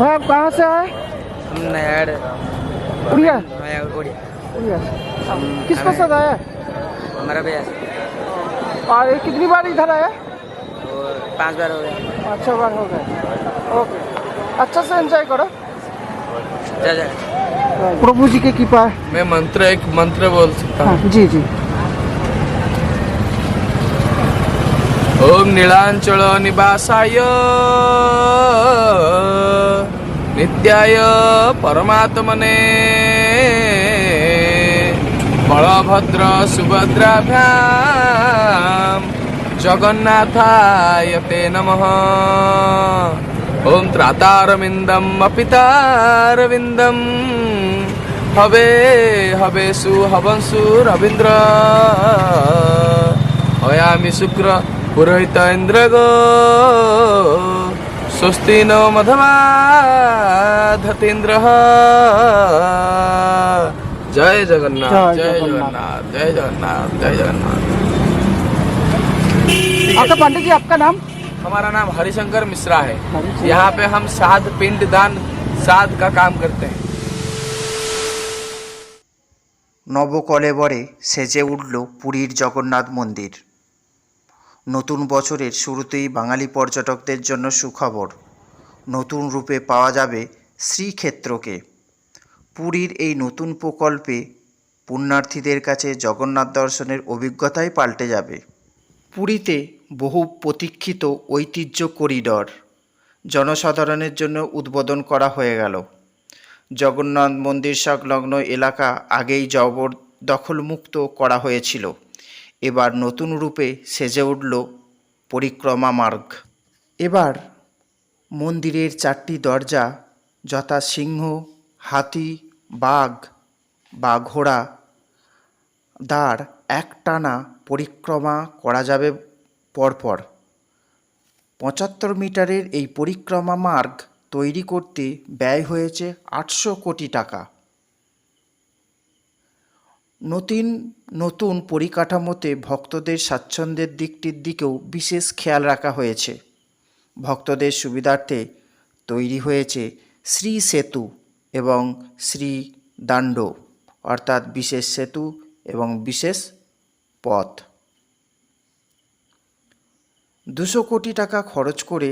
भाई आप कहाँ से आए? हम नयागढ़। उड़िया? नया उड़िया। उड़िया किसके साथ आया हमारा भैया और ये कितनी बार इधर आया और पाँच बार हो गए। अच्छा बार हो गया ओके। अच्छा से एंजॉय करो। जा जा प्रभु जी की कृपा है। मैं मंत्र एक मंत्र बोल सकता हूँ। हाँ जी जी। ओम नीलांचल निवासाय। નિત્યાય પરમાત્મને બળભદ્ર સુભદ્રાભ્યામ જગન્નાથાય તે નમઃ ઓમ ત્રાતારવિંદમ અપિતારવિંદમ હવે હવે સુ હવંસુ રવિન્દ્ર હયામી શુક્ર પુરોહિત ઇન્દ્રગો स्वस्ति नो मधमाधतीन्द्रः जय जगन्नाथ जय जय जगन्नाथ। जगन्नाथ जय जगन्नाथ जय जगन्नाथ अच्छा पंडित जी आपका नाम हमारा नाम हरिशंकर मिश्रा है हरिशंकर। यहाँ पे हम साध पिंड दान साध का काम करते हैं নবকলেবরে সেজে উঠল পুরীর জগন্নাথ মন্দির নতুন বছরের শুরুতেই বাঙালি পর্যটকদের জন্য সুখবর। নতুন রূপে পাওয়া যাবে শ্রীক্ষেত্রকে। পুরীর এই নতুন প্রকল্পে পুণ্যার্থীদের কাছে জগন্নাথ দর্শনের অভিজ্ঞতাই পাল্টে যাবে। পুরীতে বহু প্রতীক্ষিত ঐতিহ্য করিডর জনসাধারণের জন্য উদ্বোধন করা হয়ে গেল। জগন্নাথ মন্দির সংলগ্ন এলাকা আগেই জবরদখলমুক্ত করা হয়েছিল। এবার নতুন রূপে সেজে উঠল পরিক্রমা মার্গ। এবার মন্দিরের চারটি দরজা, যথা সিংহ, হাতি, বাঘ বা ঘোড়া, দ্বার একটানা পরিক্রমা করা যাবে পরপর। পঁচাত্তর মিটারের এই পরিক্রমা মার্গ তৈরি করতে ব্যয় হয়েছে আটশো কোটি টাকা। নতুন নতুন পরিকাঠামোতে ভক্তদের স্বাচ্ছন্দ্যের দিকটির দিকেও বিশেষ খেয়াল রাখা হয়েছে। ভক্তদের সুবিধার্থে তৈরি হয়েছে শ্রী সেতু এবং শ্রী দাণ্ড অর্থাৎ বিশেষ সেতু এবং বিশেষ পথ। দুশো কোটি টাকা খরচ করে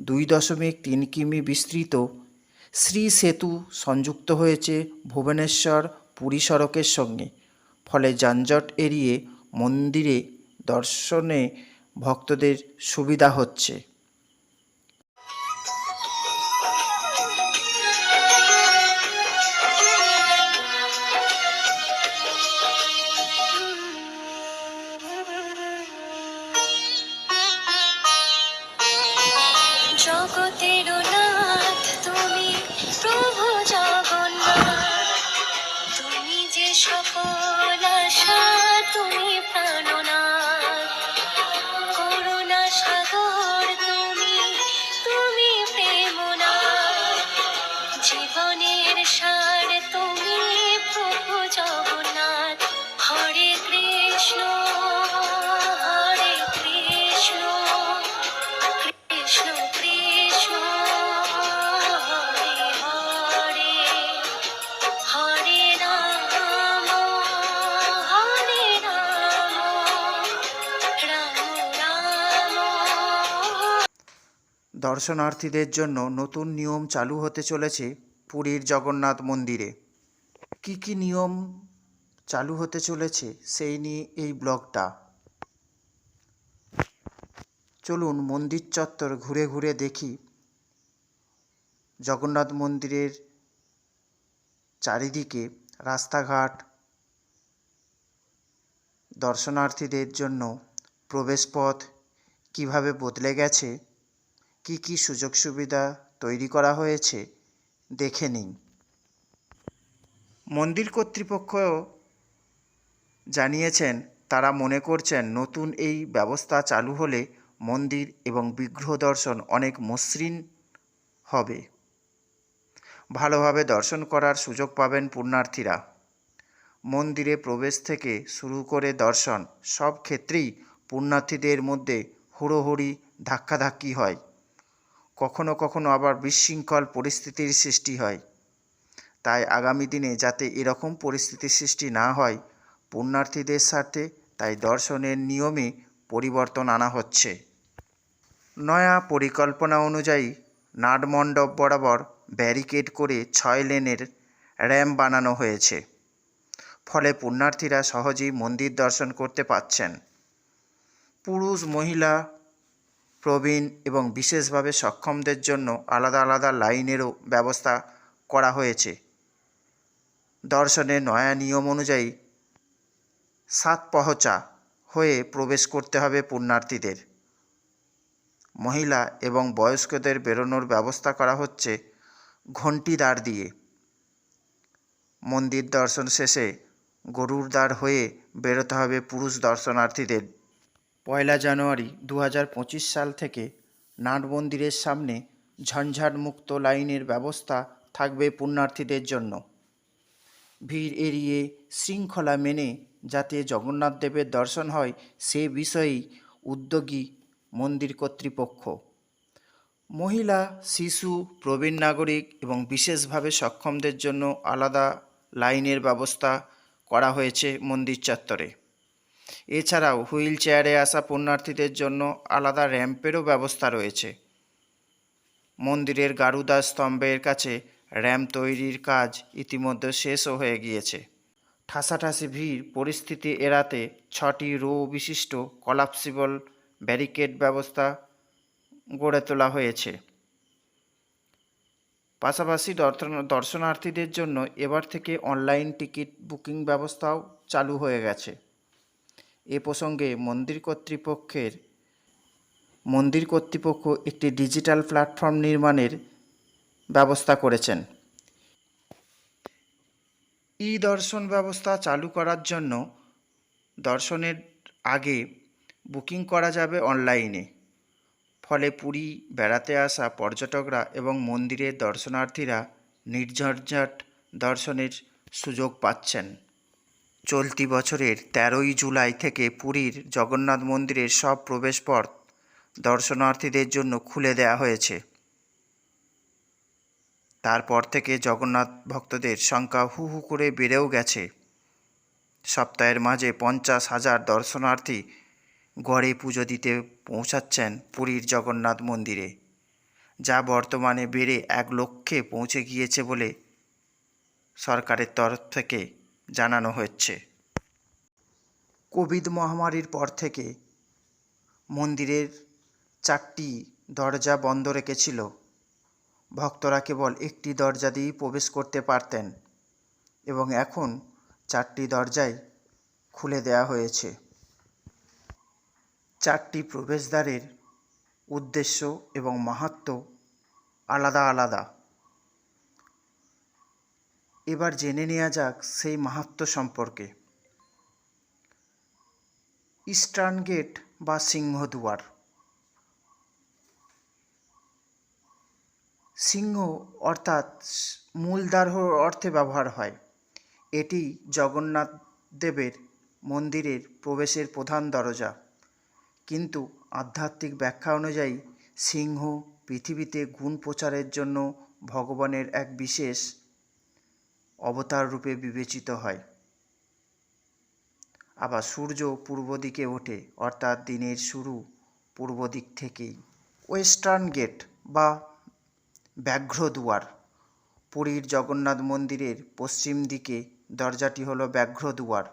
দুই দশমিক তিন কিমি বিস্তৃত শ্রী সেতু সংযুক্ত হয়েছে ভুবনেশ্বর পুরী সড়কের সঙ্গে। ফলে যানজট এড়িয়ে মন্দিরে দর্শনে ভক্তদের সুবিধা হচ্ছে। দর্শনার্থীদের জন্য নতুন নিয়ম চালু হতে চলেছে পুরীর জগন্নাথ মন্দিরে। কি কি নিয়ম চালু হতে চলেছে সেই নিয়ে এই ব্লগটা। চলুন মন্দির চত্বর ঘুরে ঘুরে দেখি। জগন্নাথ মন্দিরের চারিদিকে রাস্তাঘাট দর্শনার্থীদের জন্য প্রবেশপথ কীভাবে বদলে গেছে কি কি সুযোগ সুবিধা তৈরি করা হয়েছে দেখে নিন। মন্দির কর্তৃপক্ষ জানিয়েছেন, তারা মনে করছেন নতুন এই ব্যবস্থা চালু হলে মন্দির এবং বিগ্রহ দর্শন অনেক মসৃণ হবে। ভালোভাবে দর্শন করার সুযোগ পাবেন পুণ্যার্থীরা। মন্দিরে প্রবেশ থেকে শুরু করে দর্শন সব ক্ষেত্রেই পুণ্যার্থীদের মধ্যে হুড়োহুড়ি, ধাক্কাধাক্কি হয়। কখনো কখনো আবার বিশৃঙ্খল পরিস্থিতির সৃষ্টি হয়। তাই আগামী দিনে যাতে এরকম পরিস্থিতির সৃষ্টি না হয়, পুণ্যার্থীদের স্বার্থে তাই দর্শনের নিয়মে পরিবর্তন আনা হচ্ছে। নয়া পরিকল্পনা অনুযায়ী নাটমণ্ডপ বরাবর ব্যারিকেড করে ছয় লেনের র্যাম্প বানানো হয়েছে। ফলে পুণ্যার্থীরা সহজেই মন্দির দর্শন করতে পাচ্ছেন পুরুষ, মহিলা প্রবীণ এবং বিশেষভাবে সক্ষমদের জন্য আলাদা আলাদা লাইনেরও ব্যবস্থা করা হয়েছে। দর্শনের নয়া নিয়ম অনুযায়ী সাত পহচা হয়ে প্রবেশ করতে হবে পুণ্যার্থীদের। মহিলা এবং বয়স্কদের বেরোনোর ব্যবস্থা করা হচ্ছে ঘণ্টিদার দিয়ে। মন্দির দর্শন শেষে গরুর দ্বার হয়ে বেরোতে হবে পুরুষ দর্শনার্থীদের। পয়লা জানুয়ারি দু হাজার পঁচিশ সাল থেকে নাট মন্দিরের সামনে ঝঞ্ঝাটমুক্ত লাইনের ব্যবস্থা থাকবে পুণ্যার্থীদের জন্য। ভিড় এড়িয়ে শৃঙ্খলা মেনে যাতে জগন্নাথ দেবের দর্শন হয়, সে বিষয়েই উদ্যোগী মন্দির কর্তৃপক্ষ। মহিলা, শিশু, প্রবীণ নাগরিক এবং বিশেষভাবে সক্ষমদের জন্য আলাদা লাইনের ব্যবস্থা করা হয়েছে মন্দির চত্বরে। এছাড়াও হুইল চেয়ারে আসা পুণ্যার্থীদের জন্য আলাদা র্যাম্পেরও ব্যবস্থা রয়েছে। মন্দিরের গারুদা স্তম্ভের কাছে র্যাম্প তৈরির কাজ ইতিমধ্যে শেষও হয়ে গিয়েছে। ঠাসাঠাসি ভিড়, পরিস্থিতি এড়াতে ছটি রো বিশিষ্ট কলাপসিবল ব্যারিকেড ব্যবস্থা গড়ে তোলা হয়েছে। পাশাপাশি দর্শন- দর্শনার্থীদের জন্য এবার থেকে অনলাইন টিকিট বুকিং ব্যবস্থাও চালু হয়ে গেছে। এ প্রসঙ্গে মন্দির কর্তৃপক্ষের, মন্দির কর্তৃপক্ষ একটি ডিজিটাল প্ল্যাটফর্ম নির্মাণের ব্যবস্থা করেছেন। ই দর্শন ব্যবস্থা চালু করার জন্য দর্শনের আগে বুকিং করা যাবে অনলাইনে। ফলে পুরী, বেড়াতে আসা পর্যটকরা এবং মন্দিরের দর্শনার্থীরা নির্ঝঞ্ঝাট দর্শনের সুযোগ পাচ্ছেন। চলতি বছরের তেরোই জুলাই থেকে পুরীর জগন্নাথ মন্দিরের সব প্রবেশপথ দর্শনার্থীদের জন্য খুলে দেওয়া হয়েছে। তারপর থেকে জগন্নাথ ভক্তদের সংখ্যা হু হু করে বেড়েও গেছে। সপ্তাহের মাঝে পঞ্চাশ হাজার দর্শনার্থী গড়ে পুজো দিতে পৌঁছাচ্ছেন পুরীর জগন্নাথ মন্দিরে, যা বর্তমানে বেড়ে এক লক্ষে পৌঁছে গিয়েছে বলে সরকারের তরফ থেকে জানানো হচ্ছে কোভিড মহামারীর পর থেকে মন্দিরের চারটি দরজা বন্ধ রেখেছিল। ভক্তরা কেবল একটি দরজা দিয়েই প্রবেশ করতে পারতেন এবং এখন চারটি দরজাই খুলে দেওয়া হয়েছে। চারটি প্রবেশদ্বারের উদ্দেশ্য এবং মাহাত্ম্য আলাদা আলাদা। এবার জেনে নেওয়া যাক সেই মাহাত্ম্য সম্পর্কে। ইস্টার্ন গেট বা সিংহদুয়ার। সিংহ অর্থাৎ মূল মূলদ্বার অর্থে ব্যবহার হয়। এটি জগন্নাথ দেবের মন্দিরের প্রবেশের প্রধান দরজা। কিন্তু আধ্যাত্মিক ব্যাখ্যা অনুযায়ী সিংহ পৃথিবীতে গুণ প্রচারের জন্য ভগবানের এক বিশেষ অবতার রূপে বিবেচিত হয়। আবার সূর্য পূর্ব দিকে ওঠে, অর্থাৎ দিনের শুরু পূর্ব দিক থেকেই। ওয়েস্টার্ন গেট বা ব্যাঘ্র দুয়ার পুরীর জগন্নাথ মন্দিরের পশ্চিম দিকে দরজাটি হলো ব্যাঘ্র দুয়ার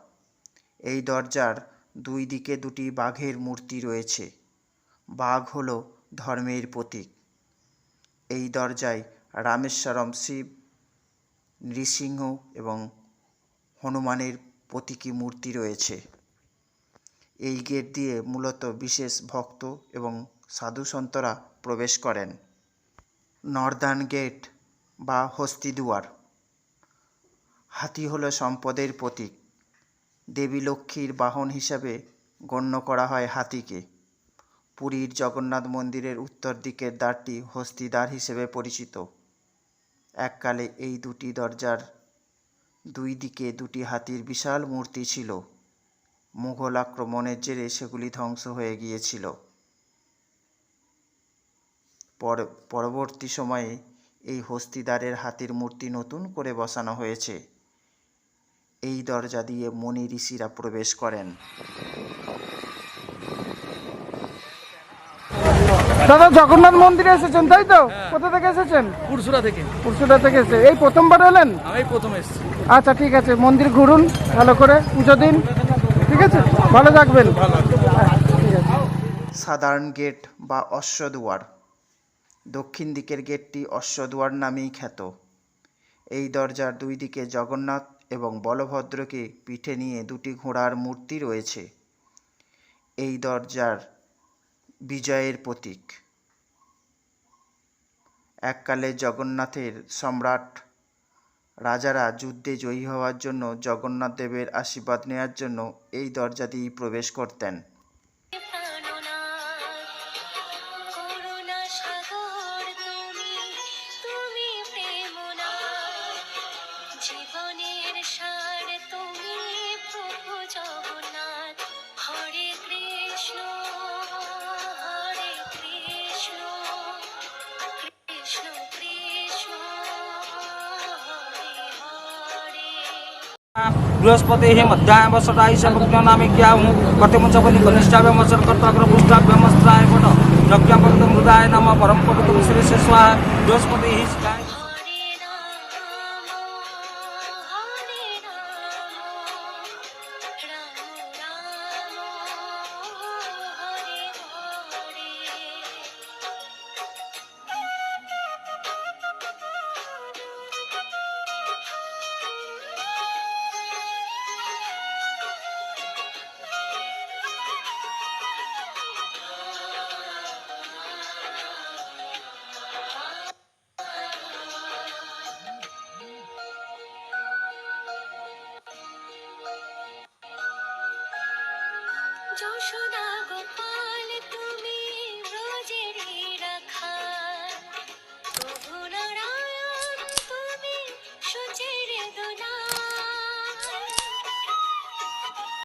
এই দরজার দুই দিকে দুটি বাঘের মূর্তি রয়েছে। বাঘ হলো ধর্মের প্রতীক। এই দরজায় রামেশ্বরম শিব নৃসিংহ এবং হনুমানের প্রতীকী মূর্তি রয়েছে। এই গেট দিয়ে মূলত বিশেষ ভক্ত এবং সাধু সন্তরা প্রবেশ করেন। নর্দার্ন গেট বা হস্তিদুয়ার হাতি হল সম্পদের প্রতীক। দেবী লক্ষ্মীর বাহন হিসাবে গণ্য করা হয় হাতিকে। পুরীর জগন্নাথ মন্দিরের উত্তর দিকের দ্বারটি হস্তিদ্বার হিসেবে পরিচিত। এককালে এই দুটি দরজার দুই দিকে দুটি হাতির বিশাল মূর্তি ছিল। মুঘল আক্রমণের জেরে সেগুলি ধ্বংস হয়ে গিয়েছিল। পর, পরবর্তী সময়ে এই হস্তিদারের হাতির মূর্তি নতুন করে বসানো হয়েছে। এই দরজা দিয়ে মনি ঋষিরা প্রবেশ করেন। দাদা জগন্নাথ মন্দিরে এসেছেন তাই তো? কোথা থেকে এসেছেন? পুরসুরা থেকে। পুরসুরা থেকে এসে। এই প্রথমবার এলেন? আমি প্রথম এসেছি। আচ্ছা ঠিক আছে মন্দির ঘুরুন ভালো করে পুজো দিন। ঠিক আছে? ভালো থাকবেন। হ্যাঁ, সাধারণ গেট বা অশ্বদুয়ার। দক্ষিণ দিকের গেটটি অশ্বদুয়ার নামেই খ্যাত। এই দরজার দুই দিকে জগন্নাথ এবং বলভদ্রকে পিঠে নিয়ে দুটি ঘোড়ার মূর্তি রয়েছে। এই দরজার বিজয়ের প্রতীক। এককালে জগন্নাথের সম্রাট রাজারা যুদ্ধে জয়ী হওয়ার জন্য জগন্নাথ দেবের আশীর্বাদ নেওয়ার জন্য এই দরজা দিয়েই প্রবেশ করতেন। बृहस्पति मध्याय वसटाई भक्त्या नामे क्या हूँ कथे मुझ बलि घनिष्ठाभ्य मचर कर्ताग्र पुष्टाभ्य मस्त्राय पट यज्ञ भक्त मृदाय नम परम पवित्र श्री से स्वाहा